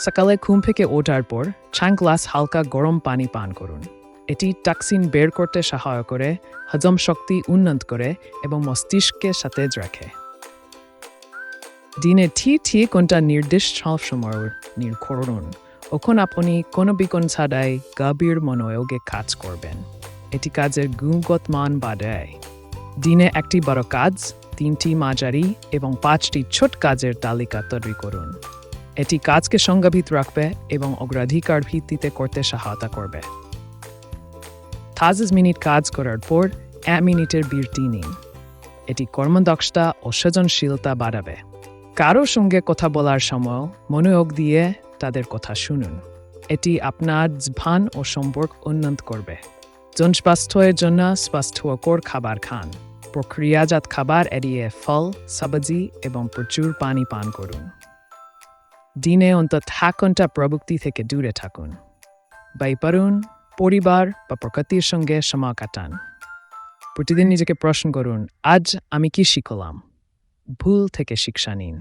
সকালে ঘুম থেকে ওঠার পর ছয় গ্লাস হালকা গরম পানি পান করুন। এটি টক্সিন বের করতে সহায় করে, হজম শক্তি উন্নত করে এবং মস্তিষ্ককে সতেজ রাখে। দিনে ঠিক ঠিক কোনটা নির্দিষ্ট সময় নির করুন। ওখন আপনি কোনো বিকন ছাড়াই গভীর মনোযোগে কাজ করবেন। এটি কাজের গুণগত মান বাড়ায়। দিনে একটি বড় কাজ, তিনটি মাঝারি এবং পাঁচটি ছোট কাজের তালিকা তৈরি করুন। এটি কাজকে সংজ্ঞাভিত রাখবে এবং অগ্রাধিকার ভিত্তিতে করতে সহায়তা করবে। থাজিস মিনিট কাজ করার পর এক মিনিটের বিরতি নিন। এটি কর্মদক্ষতা ও সৃজনশীলতা বাড়াবে। কারও সঙ্গে কথা বলার সময় মনোযোগ দিয়ে তাদের কথা শুনুন। এটি আপনার ভান ও সম্পর্ক উন্নত করবে। জন স্বাস্থ্যের জন্য স্বাস্থ্যকর খাবার খান। প্রক্রিয়াজাত খাবার এড়িয়ে ফল, সবজি এবং প্রচুর পানি পান করুন। দিনে অন্তত এক ঘণ্টা প্রযুক্তি থেকে দূরে থাকুন। বাই পারুন, পরিবার বা প্রকৃতির সঙ্গে সময় কাটান। প্রতিদিন নিজেকে প্রশ্ন করুন, আজ আমি কি শিখলাম? ভুল থেকে শিক্ষা নিন।